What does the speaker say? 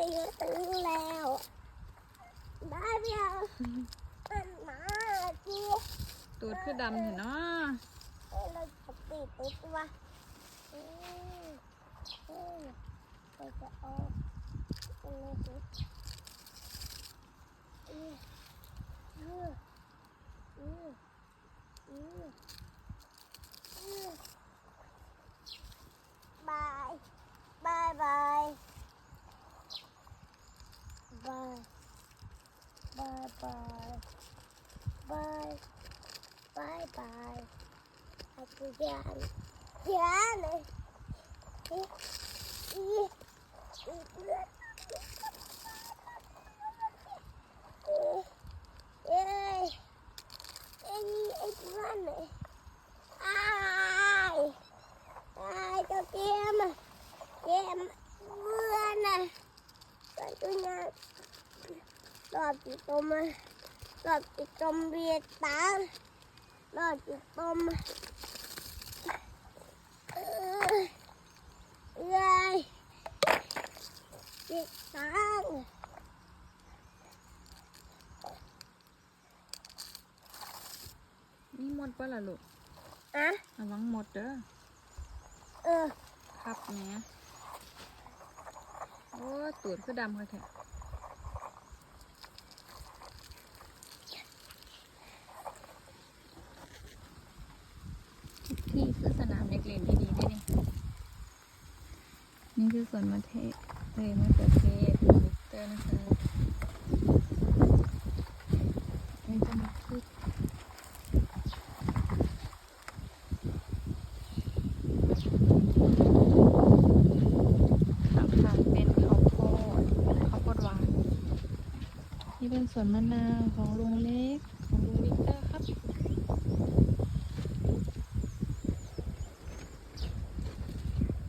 ได้เยอะตึงแล้วได้เพียงมันมาจีตูดคือดำเห็นเนาะเอ้ยเราจะติดติดวะอืมอืมเราจะเอาตรงนี้สิอืมอืมอืมอืมอื bye, bye. Bye. Bye, bye. Aku jalan. Jalan. ลอดติดตมรอดติดตมเบียตาลอดติดตมเอ้ยติดตังนี่หมดปะล่ะลูกอะระวังหมดเด้อ เออ ครับเนี้ยโอ้ตูดก็ดำค่ะแท้ ที่คือสนามเด็กเล่นที่ดีด้วยนี่นี่คือสวนมะเทศเลยมะเขือเทศมิเตอร์นะคะนี่จะมีพืชข้างทางเป็นข้าวโพดข้าวโพดหวาน นี่เป็นสวนมะนาวของลุงเล็กของลุงวิกเตอร์ครับ